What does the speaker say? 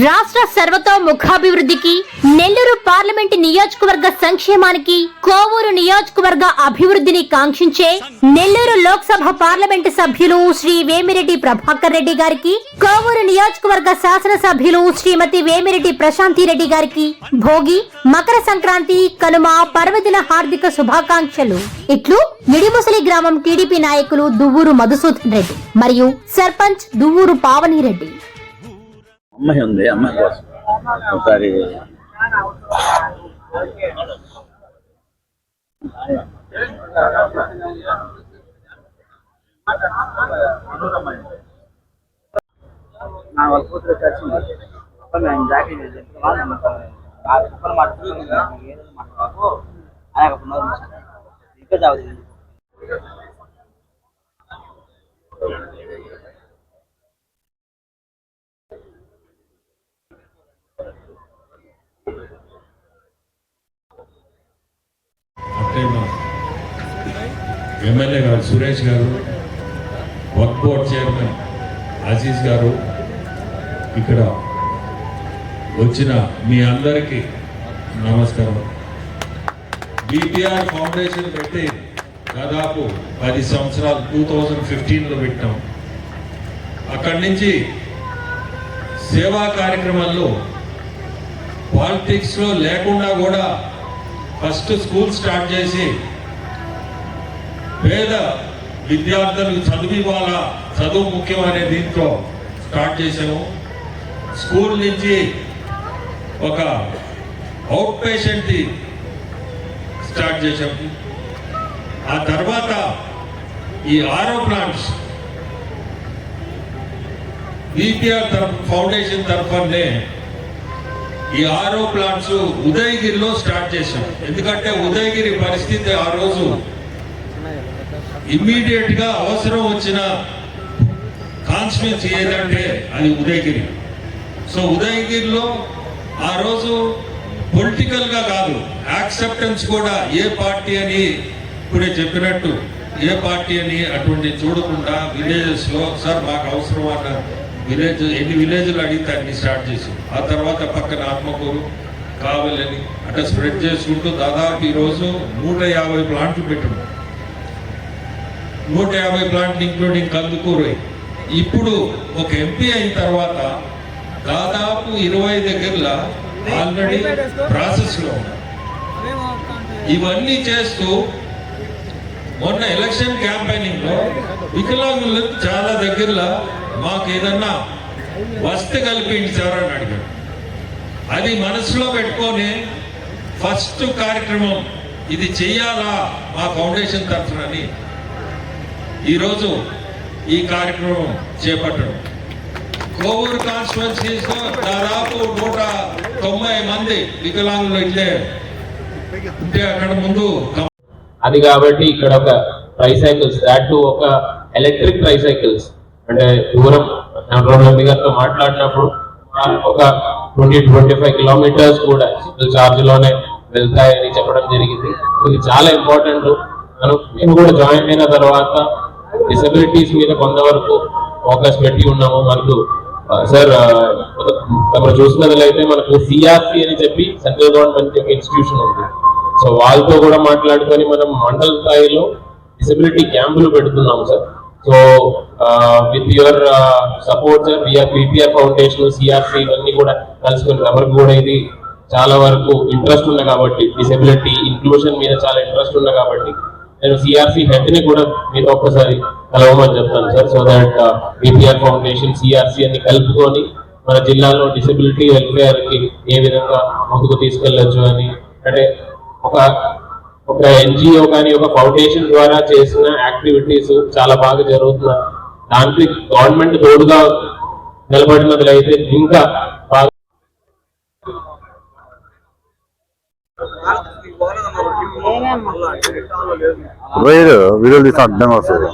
రాష్ట్ర సర్వతోముఖాభివృద్ధికి నెల్లూరు పార్లమెంటు నియోజకవర్గ సంక్షేమానికి కోవూరు నియోజకవర్గ అభివృద్ధిని కాంక్షించే నెల్లూరు లోక్సభ పార్లమెంటు సభ్యులు శ్రీ వేమిరెడ్డి ప్రభాకర్ రెడ్డి గారికి కోవూరు నియోజకవర్గ శాసనసభ్యులు శ్రీమతి వేమిరెడ్డి ప్రశాంతి రెడ్డి గారికి భోగి మకర సంక్రాంతి కనుమ పర్వదిన హార్దిక శుభాకాంక్షలు. ఇట్లు నిడిముసలి గ్రామం టీడీపీ నాయకులు దువ్వూరు మధుసూదన్ రెడ్డి మరియు సర్పంచ్ దువ్వూరు పావని రెడ్డి. అమ్మాయి ఉంది అమ్మాయి కోసం. ఒకసారి నా వాళ్ళ కూతురు వచ్చి నేను జాకీ ఆ కుప్పలు ఏదో మాట్లాడుకో. ఆయన ఇంకా టైం ఎమ్మెల్యే గారు సురేష్ గారు వర్క్ బోర్డ్ చైర్మన్ అజీజ్ గారు ఇక్కడ వచ్చిన మీ అందరికీ నమస్కారం. బీపీఆర్ ఫౌండేషన్ పెట్టి దాదాపు పది సంవత్సరాలు టూ థౌజండ్ ఫిఫ్టీన్లో పెట్టాం. అక్కడి నుంచి సేవా కార్యక్రమాల్లో పాలిటిక్స్లో లేకుండా కూడా ఫస్ట్ స్కూల్ స్టార్ట్ చేసి పేద విద్యార్థులకు చదువు ఇవ్వాలా చదువు ముఖ్యం అనే దీంతో స్టార్ట్ చేసాము స్కూల్ నుంచి ఒక అవుట్ పేషెంట్ స్టార్ట్ చేసాము ఆ తర్వాత ఈ ఆరో ప్లాంట్స్ బీపీఆర్ తరఫు ఫౌండేషన్ తరఫునే ఈ ఆరో ప్లాంట్స్ ఉదయగిరిలో స్టార్ట్ చేశాం. ఎందుకంటే ఉదయగిరి పరిస్థితి ఆ రోజు ఇమ్మీడియట్గా అవసరం వచ్చిన కాన్స్టిట్యూన్సీ ఏదంటే అది ఉదయగిరి. సో ఉదయగిరిలో ఆ రోజు పొలిటికల్గా కాదు యాక్సెప్టెన్స్ కూడా ఏ పార్టీ అని ఇప్పుడే చెప్పినట్టు ఏ పార్టీ అని అటువంటి చూడకుండా విలేజెస్లో సార్ మాకు అవసరం అన్నారు. విలేజ్ ఎన్ని విలేజ్లు అడిగితే అన్ని స్టార్ట్ చేసాం ఆ తర్వాత పక్కన ఆత్మకూరు కావలని అట్లా స్ప్రెడ్ చేసుకుంటూ దాదాపు ఈరోజు నూట యాభై ప్లాంట్లు పెట్టాము నూట యాభై ప్లాంట్లు ఇంక్లూడింగ్ కందుకూరు. ఇప్పుడు ఒక ఎంపీ అయిన తర్వాత దాదాపు ఇరవై దగ్గరలో ఆల్రెడీ ప్రాసెస్లో ఉన్నాయి. ఇవన్నీ చేస్తూ మొన్న ఎలక్షన్ క్యాంపెయినింగ్లో వికలాంగులు చాలా దగ్గరలో మాకు ఏదన్నా వసతి కల్పించారని అడిగాడు అది మనసులో పెట్టుకొని ఫస్ట్ కార్యక్రమం ఇది చెయ్యాలా మా ఫౌండేషన్ తరఫునని ఈరోజు ఈ కార్యక్రమం చేపట్టడం. కోవూరు కాన్స్టిట్యున్సీస్ దాదాపు నూట తొంభై మంది వికలాంగులు ఇట్లే అంటే అక్కడ ముందు అది కాబట్టి ఇక్కడ ఒక ట్రైసైకిల్స్ దాట్ టు ఒక ఎలక్ట్రిక్ ట్రైసైకిల్స్ అంటే దూరం రోడ్ల గారితో మాట్లాడినప్పుడు ఒక ట్వంటీ ట్వంటీ ఫైవ్ కిలోమీటర్స్ కూడా చార్జ్లోనే వెళ్తాయని చెప్పడం జరిగింది. ఇది చాలా ఇంపార్టెంట్. మనం మేము కూడా జాయిన్ అయిన తర్వాత డిసబిలిటీస్ మీద కొంతవరకు ఫోకస్ పెట్టి ఉన్నాము. మనకు సార్ మనం చూసినట్లయితే మనకు సిఆర్సి అని చెప్పి సెంట్రల్ గవర్నమెంట్ ఇన్స్టిట్యూషన్ ఉంది. సో వాళ్ళతో కూడా మాట్లాడుకొని మనం మండల స్థాయిలో డిసబిలిటీ క్యాంపులు పెడుతున్నాం sir. So with your support sir VR PPR foundation CRC ఇవన్నీ కూడా కలుసుకుని ఎవరికి కూడా ఇది చాలా వరకు ఇంట్రెస్ట్ ఉంది కాబట్టి డిసెబిలిటీ ఇంక్లూషన్ మీద చాలా ఇంట్రెస్ట్ ఉంది కాబట్టి నేను సిఆర్సి హెడ్ని కూడా మీతో ఒక్కసారి కలవమని చెప్తాను sir. So that BPR foundation CRC అన్ని కలుపుకొని మన జిల్లాలో డిసెబిలిటీ వెల్ఫేర్కి ఏ విధంగా ముందుకు తీసుకెళ్ళొచ్చు అని అంటే ఒక ఒక ఎన్జిఓ కానీ ఒక ఫౌండేషన్ ద్వారా చేసిన యాక్టివిటీస్ చాలా బాగా జరుగుతున్నాయి దానికి గవర్నమెంట్ తోడుగా నిలబడినట్లయితే ఇంకా బాగా వీడియోలు వస్తుంది